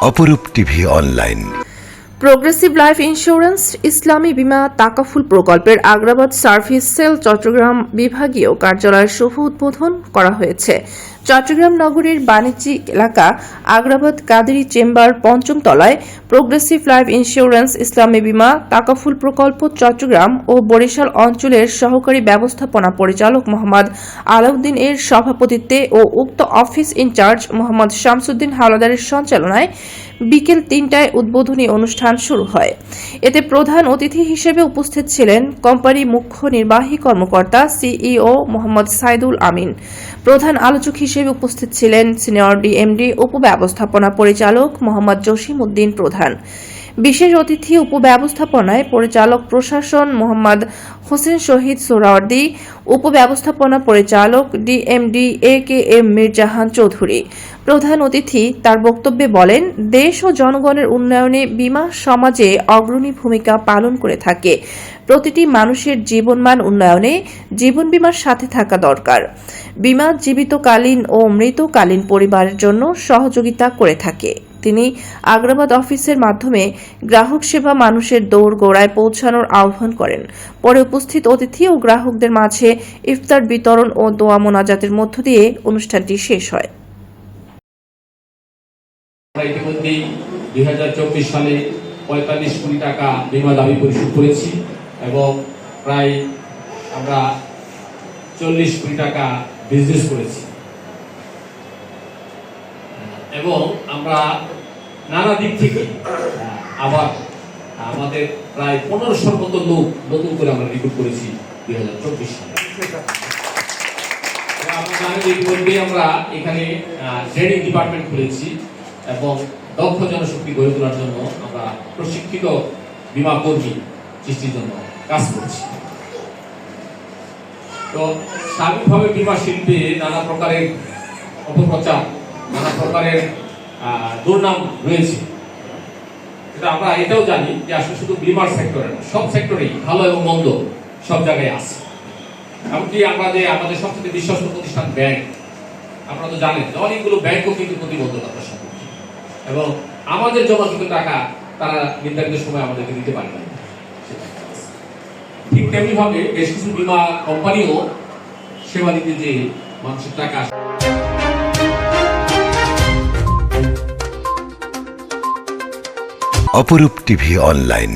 Aparup TV online. Progressive life insurance Islami Bima Takaful প্রকল্পের Agrabad service sell Chittagong বিভাগীয় কার্যালয়ের শুভ উদ্বোধন করা হয়েছে চট্টগ্রাম নগরীর বাণিজ্যিক এলাকা আগ্রাবাদ কাদেরি চেম্বার পঞ্চম তলায় progressive life insurance Islami Bima Takaful প্রকল্প চট্টগ্রাম ও বরিশাল অঞ্চলের সহকারী ব্যবস্থাপনা পরিচালক মোহাম্মদ আলাউদ্দিন এর সভাপতিত্বে ও উক্ত office in charge Mohammad Shamsuddin হাওলাদারের সঞ্চালনায় বিকেল তিনটায় উদ্বোধনী অনুষ্ঠান শুরু হয়। এতে প্রধান অতিথি হিসেবে উপস্থিত ছিলেন কোম্পানি মুখ্য নির্বাহী কর্মকর্তা সিইও মোহাম্মদ সাইদুল আমিন। প্রধান আলোচক হিসেবে উপস্থিত ছিলেন সিনিয়র ডিএমডি, উপব্যবস্থাপনা পরিচালক মোহাম্মদ জসিম উদ্দিন প্রধান। বিশেষ অতিথি উপব্যবস্থাপনায় পরিচালক প্রশাসন মোহাম্মদ হোসেন শহীদ সোহরাওয়ার্দী উপব্যবস্থাপনা পরিচালক DMD A K M Mirjahan Chowdhury. প্রধান অতিথি তার বক্তব্যে বলেন, দেশ ও জনগণের উন্নয়নে বীমা সমাজে অগ্রণী ভূমিকা পালন করে থাকে। প্রতিটি মানুষের জীবনমান উন্নয়নে জীবন বিমার সাথে থাকা দরকার। বিমা জীবিতকালীন ও মৃতকালীন পরিবারের জন্য সহযোগিতা করে থাকে। তিনি আগ্রাবাদ অফিসের মাধ্যমে গ্রাহক সেবা মানুষের দৌড় গোড়ায় পৌঁছানোর আহ্বান করেন। পরে উপস্থিত অতিথি ও গ্রাহকদের মাঝে ইফতার বিতরণ ও দোয়া মোনাজাতের মধ্য দিয়ে অনুষ্ঠানটি শেষ হয়। ইতিমধ্যেই দুই হাজার চব্বিশ সালে পঁয়তাল্লিশ কোটি টাকা বিমা দাবি পরিশোধ করেছি এবং প্রায় আমরা চল্লিশ কোটি টাকা বিজনেস করেছি। এবং আমরা নানা দিক থেকে আবার আমাদের প্রায় পনেরোশোর মতো লোক নতুন করে আমরা রিক্রুট করেছি দুই হাজার চব্বিশ সালে। আমরা এখানে ট্রেনিং ডিপার্টমেন্ট খুলেছি এবং দক্ষ জনশক্তি গড়ে তোলার জন্য আমরা প্রশিক্ষিত বীমা কর্মী সৃষ্টির জন্য কাজ করছি। তো স্বাভাবিকভাবে বীমা শিল্পে নানা প্রকারের অপপ্রচার, নানা প্রকারের দুর্নাম রয়েছে। এটা আমরা এটাও জানি যে আসলে শুধু বিমার সেক্টরে না, সব সেক্টরেই ভালো এবং মন্দ সব জায়গায় আছে। এমনকি আমরা যে আমাদের সবচেয়ে বিশ্বস্ত প্রতিষ্ঠান ব্যাংক, আপনারা তো জানেন অনেকগুলো ব্যাংকও কিন্তু প্রতিবন্ধকতার সম্মুখীন এবং আমাদের জমা কিন্তু টাকা তারা নির্ধারিত সময় আমাদেরকে দিতে পারে না ঠিক তেমনি ভাবে বেশ কিছু বীমা কোম্পানিও সেবা দিতে যে মানুষের টাকা অপরূপ টিভি অনলাইন।